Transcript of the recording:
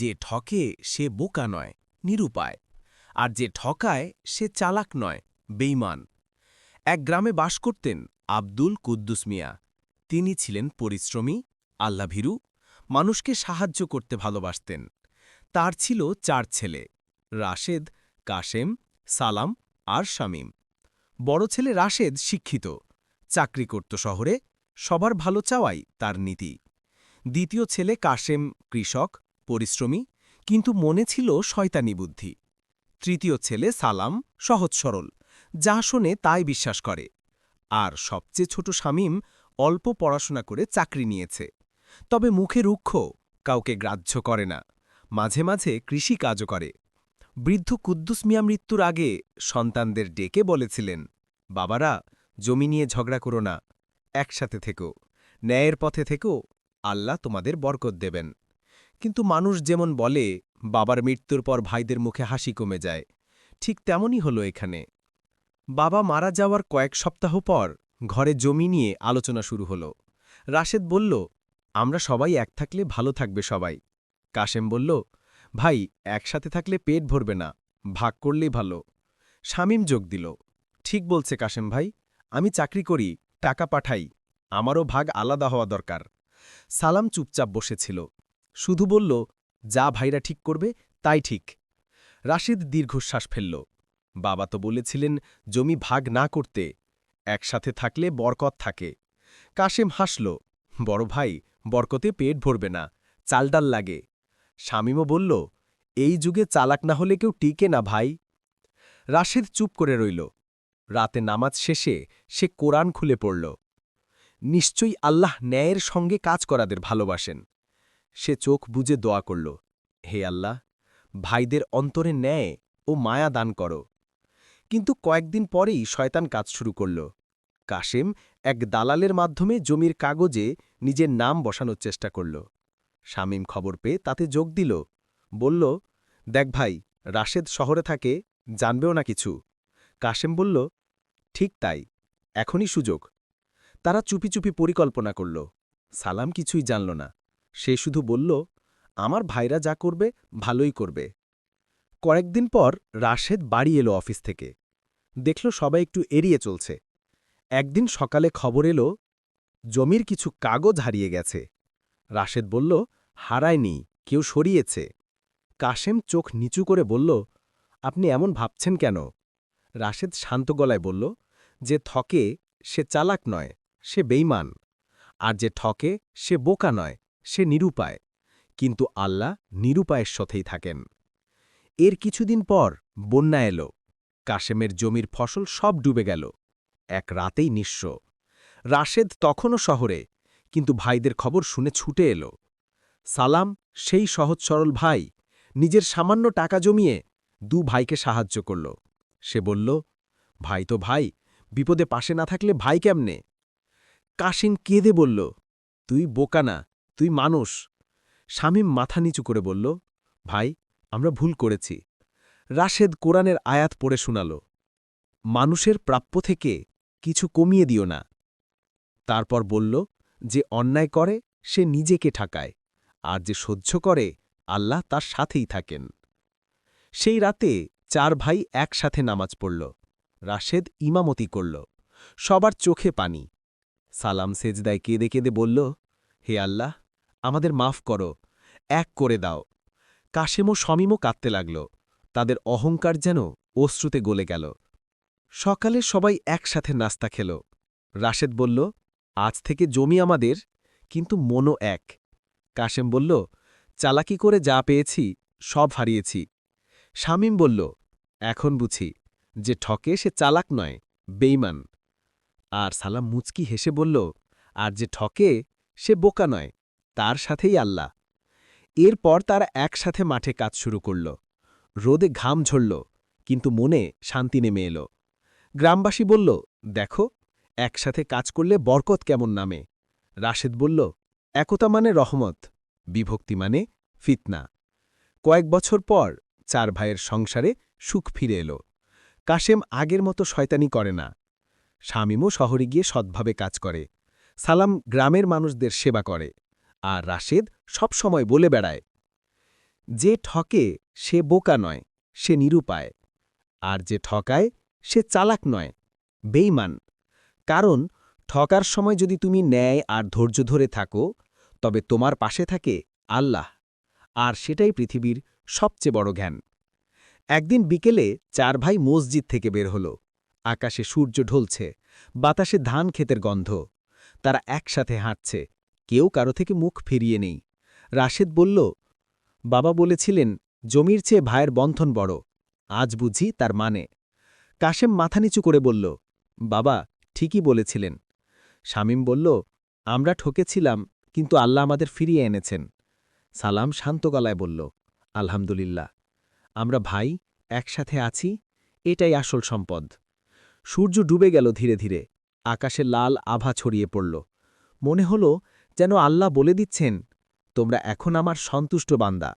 যে ঠকে সে বোকা নয়, নিরুপায়। আর যে ঠকায় সে চালাক নয় বেইমান এক গ্রামে বাস করতেন আব্দুল কুদ্দুস মিয়া। তিনি ছিলেন পরিশ্রমী, আল্লাভীরু, মানুষকে সাহায্য করতে ভালোবাসতেন। তার ছিল চার ছেলে, রাশেদ, কাশেম, সালাম আর শামীম। বড় ছেলে রাশেদ শিক্ষিত, চাকরি করত শহরে, সবার ভালো চাওয়াই তার নীতি। দ্বিতীয় ছেলে কাশেম, কৃষক পরিশ্রমী, কিন্তু মনে ছিল শয়তানি বুদ্ধি। তৃতীয় ছেলে সালাম, সহজ সরল, যা শোনে তাই বিশ্বাস করে। আর সবচেয়ে ছোট শামীম অল্প পড়াশোনা করে চাকরি নিয়েছে। তবে মুখে রুক্ষ, কাউকে গ্রাহ্য করে না, মাঝে মাঝে কৃষি কাজও করে। বৃদ্ধ কুদ্দুস মিয়া মৃত্যুর আগে সন্তানদের ডেকে বলেছিলেন, বাবারা, জমি নিয়ে ঝগড়া করো না, একসাথে থেকো, ন্যায়ের পথে থেকো, আল্লাহ তোমাদের বরকত দেবেন। কিন্তু মানুষ যেমন বলে, বাবার মৃত্যুর পর ভাইদের মুখে হাসি কমে যায়, ঠিক তেমনই হলো এখানে। বাবা মারা যাওয়ার কয়েক সপ্তাহ পর ঘরে জমি নিয়ে আলোচনা শুরু হলো। রাশেদ বলল, আমরা সবাই এক থাকলে ভালো থাকবে সবাই। কাশেম বলল, ভাই, একসাথে থাকলে পেট ভরবে না, ভাগ করলেই ভালো। শামীম যোগ দিল, ঠিক বলছে কাশেম ভাই, আমি চাকরি করি, টাকা পাঠাই, আমারও ভাগ আলাদা হওয়া দরকার। সালাম চুপচাপ বসেছিল শুধু বলল, যা ভাইরা ঠিক করবে, তাই ঠিক। রাশিদ দীর্ঘশ্বাস ফেলল। বাবা তো বলেছিলেন, জমি ভাগ না করতে, একসাথে থাকলে বরকত থাকে। কাশেম হাসল, বড় ভাই, বরকতে পেট ভরবে না, চালডাল লাগে। শামীমও বলল, এই যুগে চালাক না হলে কেউ টিকে না ভাই। রাশেদ চুপ করে রইল। রাতে নামাজ শেষে সে কোরআন খুলে পড়ল। নিশ্চয়ই আল্লাহ ন্যায়ের সঙ্গে কাজ করাদের ভালোবাসেন। সে চোখ বুজে দোয়া করল, হে আল্লাহ, ভাইদের অন্তরে ন্যায় ও মায়া দান করো। কিন্তু কয়েকদিন পরেই শয়তান কাজ শুরু করল। কাশেম এক দালালের মাধ্যমে জমির কাগজে নিজের নাম বসানোর চেষ্টা করল। শামীম খবর পেয়ে তাতে যোগ দিল, বলল, দেখ ভাই, রাশেদ শহরে থাকে, জানবেও না কিছু। কাশেম বলল, ঠিক তাই, এখনই সুযোগ। তারা চুপি চুপি পরিকল্পনা করল। সালাম কিছুই জানল না। সে শুধু বলল, আমার ভাইরা যা করবে, ভালোই করবে। কয়েকদিন পর রাশেদ বাড়ি এলো অফিস থেকে। দেখল সবাই একটু এড়িয়ে চলছে। একদিন সকালে খবর এলো, জমির কিছু কাগজ হারিয়ে গেছে। রাশেদ বলল, হারায়নি, কেউ সরিয়েছে। কাশেম চোখ নিচু করে বলল, আপনি এমন ভাবছেন কেন? রাশেদ শান্ত গলায় বলল, যে থকে সে চালাক নয়, সে বেইমান আর যে ঠকে সে বোকা নয় সে নিরুপায়, কিন্তু আল্লাহ নিরুপায়ের সাথেই থাকেন। এর কিছুদিন পর বন্যা এলো, কাশেমের জমির ফসল সব ডুবে গেল, এক রাতেই নিঃস্ব। রাশেদ তখনও শহরে, কিন্তু ভাইদের খবর শুনে ছুটে এলো। সালাম, সেই সহজ সরল ভাই, নিজের সামান্য টাকা জমিয়ে দু ভাইকে সাহায্য করল। সে বলল, ভাই তো ভাই, বিপদে পাশে না থাকলে ভাই কেমনে? কাশিম কেঁদে বলল, তুই বোকা না তুই মানুষ। শামীম মাথা নিচু করে বলল, ভাই, আমরা ভুল করেছি। রাশেদ কোরআনের আয়াত পড়ে শোনাল। মানুষের প্রাপ্য থেকে কিছু কমিয়ে দিও না। তারপর বলল, যে অন্যায় করে, সে নিজেকে ঠাকায়। আর যে সহ্য করে, আল্লাহ তার সাথেই থাকেন। সেই রাতে চার ভাই একসাথে নামাজ পড়ল। রাশেদ ইমামতি করল। সবার চোখে পানি। সালাম সেজদায় কেঁদে কেঁদে বলল, হে আল্লাহ আমাদের মাফ করো, এক করে দাও। কাশেমও সমীমও কাঁদতে লাগল। তাদের অহংকার যেন অশ্রুতে গলে গেল। সকালে সবাই একসাথে নাস্তা খেল। রাশেদ বলল, আজ থেকে জমি আমাদের, কিন্তু মনও এক। কাশেম বলল, চালাকি করে যা পেয়েছি, সব হারিয়েছি। শামীম বলল, এখন বুঝি, যে ঠকে সে চালাক নয় বেইমান আর সালাম মুচকি হেসে বলল, আর যে ঠকে, সে বোকা নয়। তার সাথেই আল্লাহ। এরপর তারা একসাথে মাঠে কাজ শুরু করল। রোদে ঘাম ঝরল, কিন্তু মনে শান্তি নেমে এলো। গ্রামবাসী বলল, দেখো, একসাথে কাজ করলে বরকত কেমন নামে? রাশেদ বলল, একতা মানে রহমত, বিভক্তি মানে ফিতনা। কয়েক বছর পর চার ভাইয়ের সংসারে সুখ ফিরে এলো। কাশেম আগের মতো শয়তানি করে না। শামীমও শহরে গিয়ে সৎভাবে কাজ করে। সালাম গ্রামের মানুষদের সেবা করে। আর রাশেদ সব সময় বলে বেড়ায়, যে ঠকে সে বোকা নয়, সে নিরুপায়। আর যে ঠকায় সে চালাক নয় বেইমান কারণ ঠকার সময় যদি তুমি ন্যায় আর ধৈর্য ধরে থাকো, তবে তোমার পাশে থাকে আল্লাহ। আর সেটাই পৃথিবীর সবচেয়ে বড় জ্ঞান। একদিন বিকেলে চার ভাই মসজিদ থেকে বের হল। আকাশে সূর্য ঢলছে, বাতাসে ধান ক্ষেতের গন্ধ। তারা একসাথে হাঁটছে কেউ কারও থেকে মুখ ফিরিয়ে নেই। রাশেদ বলল, বাবা বলেছিলেন, জমির চেয়ে ভাইয়ের বন্ধন বড়। আজ বুঝি তার মানে। কাশেম মাথা নিচু করে বলল, বাবা, ঠিকই বলেছিলেন। শামীম বলল, আমরা ঠকেছিলাম, কিন্তু আল্লাহ আমাদের ফিরিয়ে এনেছেন। সালাম শান্ত গলায় বলল, আলহামদুলিল্লাহ। আমরা ভাই, একসাথে আছি, এটাই আসল সম্পদ। সূর্য ডুবে গেল ধীরে ধীরে। আকাশে লাল আভা ছড়িয়ে পড়ল। মনে হল যেন আল্লাহ বলে দিচ্ছেন তোমরা এখন আমার সন্তুষ্ট বান্দা।